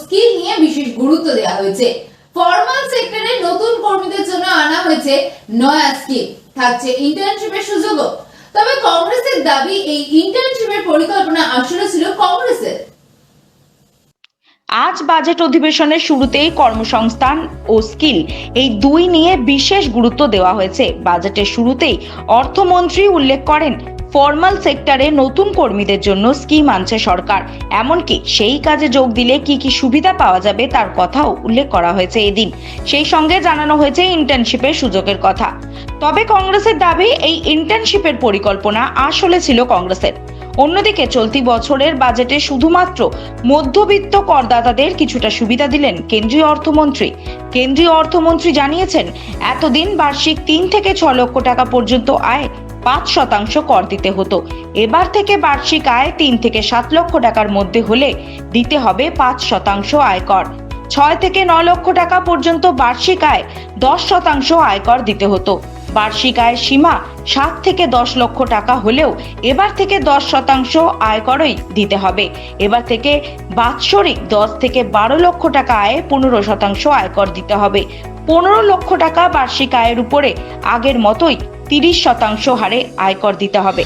Skill নিয়ে বিশেষ গুরুত্ব দেওয়া হয়েছে। ফরমাল সেক্টরে নতুন কর্মীদের জন্য আনা হয়েছে নয়া স্কিম থাকছে ইন্টার্নশিপের সুযোগও। তবে কংগ্রেসের দাবি, এই ইন্টার্নশিপের পরিকল্পনা আসলে ছিল কংগ্রেসের। আজ বাজেট অধিবেশনের শুরুতেই কর্মসংস্থান ও স্কিল এই দুই নিয়ে বিশেষ গুরুত্ব দেওয়া হয়েছে। বাজেটের শুরুতেই অর্থমন্ত্রী উল্লেখ করেন ফরমাল সেক্টরে নতুন কর্মীদের জন্য স্কিম আনছে সরকার। এমনকি সেই কাজে যোগ দিলে কি কি সুবিধা পাওয়া যাবে তার কথাও উল্লেখ করা হয়েছে এদিন। সেই সঙ্গে জানানো হয়েছে ইন্টার্নশিপের সুযোগের কথা। তবে কংগ্রেসের দাবি, এই ইন্টার্নশিপের পরিকল্পনা আসলে ছিল কংগ্রেসের। অন্যদিকে চলতি বছরের বাজেটে শুধুমাত্র মধ্যবিত্ত করদাতাদের কিছুটা সুবিধা দিলেন কেন্দ্রীয় অর্থমন্ত্রী। কেন্দ্রীয় অর্থমন্ত্রী জানিয়েছেন, এতদিন বার্ষিক তিন থেকে ছ লক্ষ টাকা পর্যন্ত আয় পাঁচ শতাংশ কর দিতে হতো। এবার থেকে বার্ষিক আয় তিন থেকে সাত লক্ষ টাকার মধ্যে হলে দিতে হবে পাঁচ শতাংশ আয়কর। ছয় থেকে ন লক্ষ টাকা পর্যন্ত বার্ষিক আয় দশ শতাংশ আয়কর দিতে হতো। বার্ষিক আয়ের সীমা সাত থেকে দশ লক্ষ টাকা হলেও এবার থেকে দশ শতাংশ আয়করই দিতে হবে। এবার থেকে বাৎসরিক দশ থেকে বারো লক্ষ টাকা আয়ে পনেরো শতাংশ আয়কর দিতে হবে। পনেরো লক্ষ টাকা বার্ষিক আয়ের উপরে আগের মতোই তিরিশ শতাংশ হারে আয়কর দিতে হবে।